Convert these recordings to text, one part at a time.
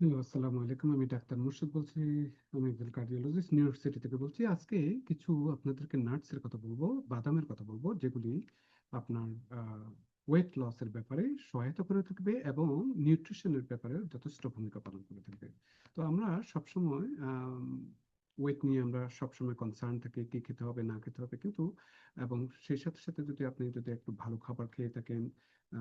Hello, আসসালামু আলাইকুম। আমি ডাক্তার মুর্শিদ বলছি। আমি একজন কার্ডিওলজিস্ট নিউ ইয়র্ক সিটি থেকে বলছি। আজকে কিছু আপনাদেরকে নাটসের কথা বলব, বাদামের কথা বলব, যেগুলি আপনার ওয়েট লসের ব্যাপারে সহায়তা করে থাকবে এবং নিউট্রিশনের ব্যাপারে যথেষ্ট ভূমিকা পালন করে থাকবে। তো আমরা সবসময় ওয়েট নিয়ে আমরা সবসময় কনসার্ন থাকি কি খেতে হবে না খেতে হবে। কিন্তু এবং সেই সাথে, সাথে যদি আপনি যদি একটু ভালো খাবার খেয়ে থাকেন, আ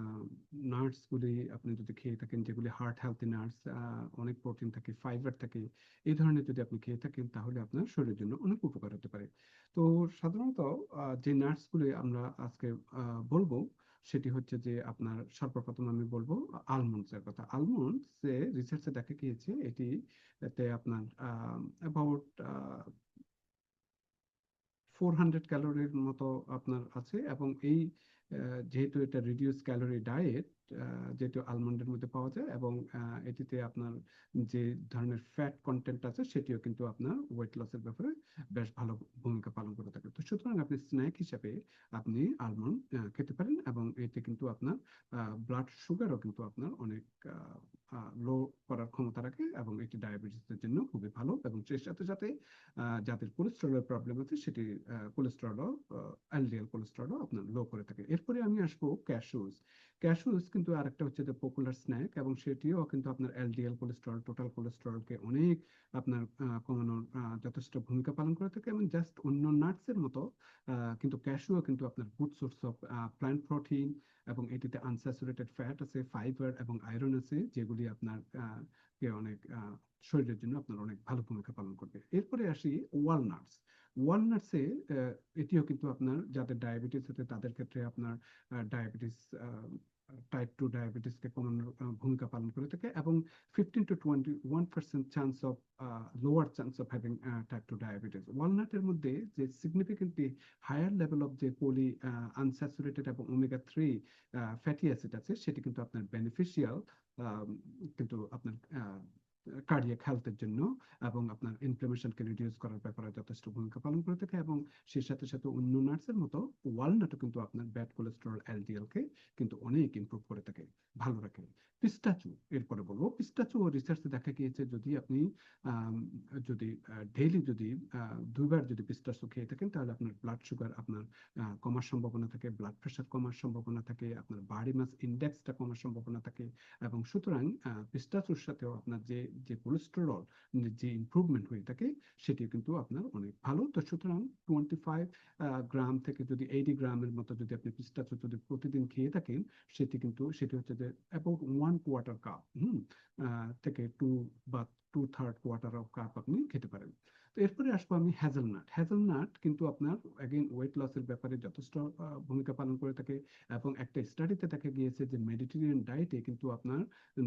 নাটস গুলি আপনি যদি খেয়ে থাকেন যেগুলি হার্ট হেলথি নাটস, আ অনেক প্রোটিন থাকে, ফাইবার থাকে। এই ধরনের যদি আপনি খেয়ে থাকেন তাহলে আপনার শরীরের জন্য অনেক উপকার হতে পারে। তো সাধারণত যে নাটস গুলি আমরা আজকে বলব সেটি হচ্ছে যে আপনার সর্বপ্রথম আমি বলব আলমন্ডসের কথা। আলমন্ডস রিসার্চ দেখা গিয়েছে এটি এতে আপনার অ্যাবাউট ফোর হান্ড্রেড ক্যালোরির মতো আপনার আছে এবং এই যেহেতু এটা রিডিউস ক্যালোরি ডায়েট যেহেতু আলমন্ডের মধ্যে পাওয়া যায় এবং এটিতে আপনার যে ধরনের ফ্যাট কনটেন্ট আছে সেটিও কিন্তু আপনার ওয়েট লস এর ব্যাপারে বেশ ভালো ভূমিকা পালন করে থাকে। তো সুতরাং আপনি স্ন্যাক হিসাবে আপনি আলমন্ড খেতে পারেন এবং এতে কিন্তু আপনার ব্লাড সুগারও কিন্তু আপনার অনেক লো করার ক্ষমতা রাখে এবং এটি ডায়াবেটিস এর জন্য খুবই ভালো এবং সেই সাথে, সাথে যাদের কোলেস্টেরলের প্রবলেম আছে সেটি কোলেস্টেরলও এলডিএল কোলেস্টেরলও আপনার লো করে থাকে। এরপরে আমি আসব ক্যাশিউস। ক্যাশিউস কিন্তু আরেকটা হচ্ছে যে পপুলার স্ন্যাক এবং সেটিও কিন্তু আপনার এলডিএল কোলেস্টেরল, টোটাল কোলেস্টেরলকে অনেক আপনার কমানোর যথেষ্ট ভূমিকা পালন করে থাকে এবং জাস্ট অন্য নাটস এর মতো কিন্তু ক্যাশিউ কিন্তু আপনার good source of plant protein এবং এটিতে আনস্যাচুরেটেড ফ্যাট আছে, ফাইবার এবং আয়রন আছে যেগুলি আপনার কে অনেক শরীরের জন্য আপনার অনেক ভালো ভূমিকা পালন করবে। এরপরে আসি ওয়ালনাটস। ওয়ালনাটস এটিও কিন্তু আপনার যাদের ডায়াবেটিস আছে, তাদের ক্ষেত্রে আপনার ডায়াবেটিস টাইপ 2 ডায়াবেটিস কে কমানোর ভূমিকা পালন করে থাকে এবং 15-21% chance of lower chance of having type 2 diabetes. Walnut এর মধ্যে যে সিগনিফিকেন্টলি হায়ার লেভেল অফ যে পলি আনস্যাচুরেটেড এবং ওমেগা থ্রি ফ্যাটি অ্যাসিড আছে, সেটি কিন্তু আপনার বেনিফিশিয়াল কিন্তু আপনার কার্ডিয়াক হেলথ এর জন্য এবং আপনার ইনফ্লামেশনকে রিডিউস করার ব্যাপারে যথেষ্ট ভূমিকা পালন করে থাকে এবং সেই সাথে, সাথে অন্য নাটস এর মতো ওয়ালনাটও কিন্তু আপনার ব্যাড কোলেস্টেরল এলডিএল কে কিন্তু অনেক ইমপ্রুভ করে থাকে, ভালো রাখে। পিস্তাচু এরপরে বলব। পিস্তাচু রিসার্চ দেখা গিয়েছে যদি আপনি যদি ডেইলি যদি আ ২ বার যদি পিস্তাচু খেয়ে থাকেন তাহলে আপনার ব্লাড সুগার আপনার কমার সম্ভাবনা থাকে, ব্লাড প্রেশার কমার সম্ভাবনা থাকে, আপনার বাড়ি মাস ইনডেক্সটা কমার সম্ভাবনা থাকে এবং সুতরাং পিস্তাচুর সাথেও আপনার যে, যে কোলেস্টেরল যে ইম্প্রুভমেন্ট হয়ে থাকে সেটি কিন্তু আপনার অনেক ভালো। তো সুতরাং টোয়েন্টি ফাইভ গ্রাম থেকে যদি 80 গ্রামের মতো যদি আপনি পিস্তাচু যদি প্রতিদিন খেয়ে থাকেন, সেটি কিন্তু, সেটি হচ্ছে যে about one quarter cup hmm? থেকে টু বা 2/3 কোয়ার্টার অফ কাপ আপনি খেতে পারেন। তো এরপরে আসব আমি হ্যাজেলনাট। হ্যাজেলনাট কিন্তু আপনার এগেইন ওয়েট লস এর ব্যাপারে যথেষ্ট ভূমিকা পালন করে থাকে এবং একটা স্টাডিতে দেখা গিয়েছে যে মেডিটেরিয়ান ডায়েটে কিন্তু আপনার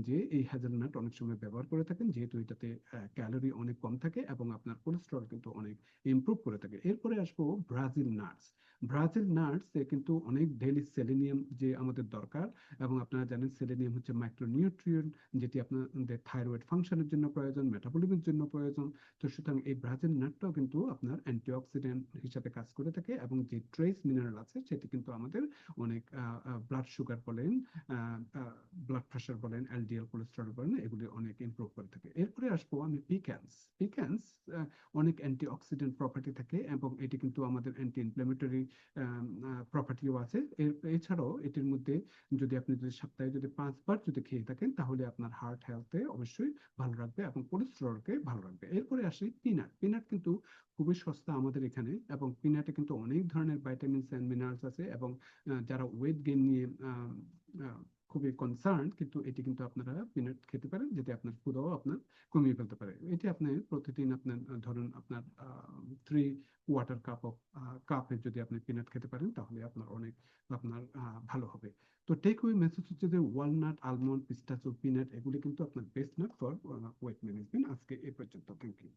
যে এই হ্যাজেলনাট অনেক সময় ব্যবহার করে থাকেন যেহেতু এটাতে ক্যালোরি অনেক কম থাকে এবং আপনার কোলেস্টেরল কিন্তু অনেক ইমপ্রুভ করে থাকে। এরপরে আসব ব্রাজিল নাটস। ব্রাজিল নাটস কিন্তু অনেক ডেইলি সেলেনিয়াম যে আমাদের দরকার এবং আপনারা জানেন সেলেনিয়াম হচ্ছে মাইক্রোনিউট্রিয়েন্ট যেটি আপনাদের থাইরয়েড ফাংশনের জন্য প্রয়োজন, মেটাবলিজমের জন্য প্রয়োজন। তো সুতরাং এই ব্রাজিল নাটটাও কিন্তু আপনার অ্যান্টিঅক্সিডেন্ট হিসাবে কাজ করে থাকে এবং যে ট্রেস মিনারেল আছে সেটি কিন্তু আমাদের অনেক ব্লাড সুগার বলেন, ব্লাড প্রেশার বলেন, এলডিএল কোলেস্টেরল বলেন এগুলি অনেক ইমপ্রুভ করে থাকে। এরপরে আসব আমি। পিকান্স আ অনেক অ্যান্টিঅক্সিডেন্ট প্রপার্টি থাকে এবং এটি কিন্তু আমাদের অ্যান্টি ইনফ্ল্যামেটরি প্রপার্টিও আছে। এর এছাড়াও এটির মধ্যে যদি আপনি যদি সপ্তাহে যদি ৫ বার যদি খেয়ে থাকেন তাহলে আপনার হার্ট হেলথ অবশ্যই ভালো রাখবে এবং কোলেস্টেরলকে ভালো রাখবে। এরপরে আসি পিনাট। পিনাট কিন্তু খুবই সস্তা আমাদের এখানে এবং পিনাটে কিন্তু অনেক ধরনের ভাইটামিনস অ্যান্ড মিনারেলস আছে এবং যারা ওয়েট গেইন নিয়ে খুবই কনসার্নড কিন্তু এটি কিন্তু আপনারা পিনাট খেতে পারেন যেটি আপনার ক্ষুধাও আপনার কমিয়ে ফেলতে পারে। এটি আপনি প্রতিদিন আপনার ধরুন আপনার 3 কোয়ার্টার কাপ অফ কাপে যদি আপনি পিনাট খেতে পারেন তাহলে আপনার অনেক আপনার ভালো হবে। তো টেক অ্যাওয়ে মেসেজ হচ্ছে যে ওয়ালনাট, আলমন্ড, পিস্তাচিও, পিনাট এগুলি কিন্তু আপনার best nut for weight management. আজকে এ পর্যন্ত। Thank you.